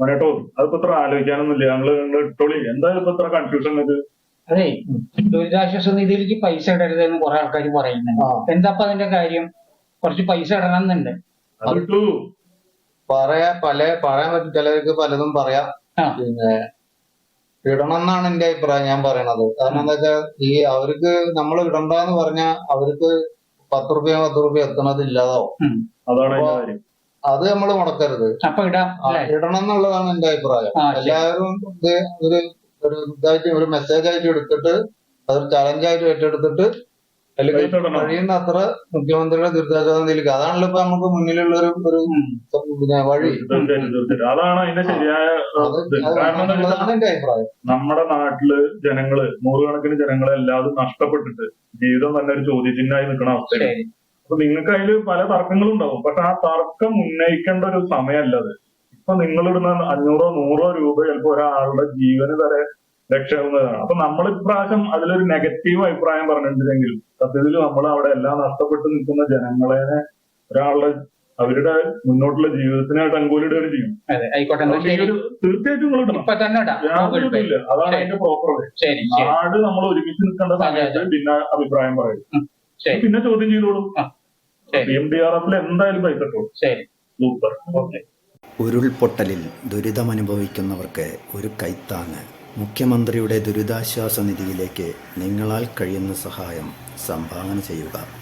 മോനേട്ടോ അതിപ്പോ ഇത്ര ആലോചിക്കാനൊന്നുമില്ല. ഞങ്ങൾ നിങ്ങൾ ഇട്ടോളി. എന്തായാലും ഇപ്പൊ ഇത്ര കൺഫ്യൂഷൻ ഇത് അതെ. ദുരിതാശ്വാസ നിധിയിലേക്ക് പൈസ ഇടരുതെന്ന് കുറെ ആൾക്കാർ പറയുന്നുണ്ട്. എന്താ അതിന്റെ കാര്യം? കുറച്ച് പൈസ ഇടണം എന്നുണ്ട് പറയാ പല പറയാൻ പറ്റും. ചിലർക്ക് പലതും പറയാം. പിന്നെ ഇടണം എന്നാണ് എന്റെ അഭിപ്രായം. ഞാൻ പറയണത്. കാരണം എന്താ വെച്ചാൽ ഈ അവർക്ക് നമ്മൾ ഇടണ്ടെന്ന് പറഞ്ഞാൽ അവർക്ക് പത്ത് റുപ്യ പത്ത് റുപ്യ എത്തണത് ഇല്ലാതാവും. അതാണ് അത് നമ്മൾ മുടക്കരുത്. അപ്പൊ ഇടാം ഇടണം എന്നുള്ളതാണ് എന്റെ അഭിപ്രായം. എല്ലാവരും ഇത് ഒരു ഒരു ഇതായിട്ട് ഒരു മെസ്സേജ് ആയിട്ട് എടുത്തിട്ട് അതൊരു ചലഞ്ച് ആയിട്ട് ഏറ്റെടുത്തിട്ട്. കഴിയുന്ന അത്ര മുഖ്യമന്ത്രിയുടെ ദുരിതാശ്വാസ നിധിയിലേക്ക് അതാണല്ലോ ഇപ്പൊ നമുക്ക് മുന്നിലുള്ള ഒരു ഒരു പിന്നെ വഴി. അതാണ് അതിന്റെ ശരിയായ കാരണം എന്റെ അഭിപ്രായം. നമ്മുടെ നാട്ടിൽ ജനങ്ങൾ നൂറുകണക്കിന് ജനങ്ങളെ എല്ലാതും നഷ്ടപ്പെട്ടിട്ട് ജീവിതം തന്നെ ഒരു ചോദ്യചിഹ്നമായി നിൽക്കുന്ന അവസ്ഥയാണ്. അപ്പൊ നിങ്ങൾക്ക് അതിൽ പല തർക്കങ്ങളും ഉണ്ടാവും. പക്ഷെ ആ തർക്കം ഉന്നയിക്കേണ്ട ഒരു സമയമല്ല അത്. ഇപ്പൊ നിങ്ങളിടുന്ന അഞ്ഞൂറോ നൂറോ രൂപ ചിലപ്പോ ഒരാളുടെ ജീവന് വരെ രക്ഷയാവുന്നതാണ്. അപ്പൊ നമ്മൾ ഇപ്രാവശ്യം അതിലൊരു നെഗറ്റീവ് അഭിപ്രായം പറഞ്ഞിട്ടില്ലെങ്കിൽ സത്യത്തിൽ നമ്മൾ അവിടെ എല്ലാം നഷ്ടപ്പെട്ടു നിൽക്കുന്ന ജനങ്ങളെ ഒരാളുടെ അവരുടെ മുന്നോട്ടുള്ള ജീവിതത്തിനായിട്ട് അനുകൂലിടുകയാണ് ചെയ്യും. തീർച്ചയായിട്ടും നിങ്ങൾ അതാണ്. അതിന്റെ പ്രോപ്പർ വേ നാട് നമ്മൾ ഒരുമിച്ച് നിൽക്കേണ്ട സമയത്ത് പിന്നെ അഭിപ്രായം പറയും പിന്നെ ചോദ്യം ചെയ്തോളൂ. എം ഡി ആർ എഫിൽ എന്തായാലും പൈസ ഇട്ടോളൂ ശരി. സൂപ്പർ ഓക്കെ ഉരുൾപൊട്ടലിൽ ദുരിതമനുഭവിക്കുന്നവർക്ക് ഒരു കൈത്താങ്. മുഖ്യമന്ത്രിയുടെ ദുരിതാശ്വാസ നിധിയിലേക്ക് നിങ്ങളാൽ കഴിയുന്ന സഹായം സംഭാവന ചെയ്യുക.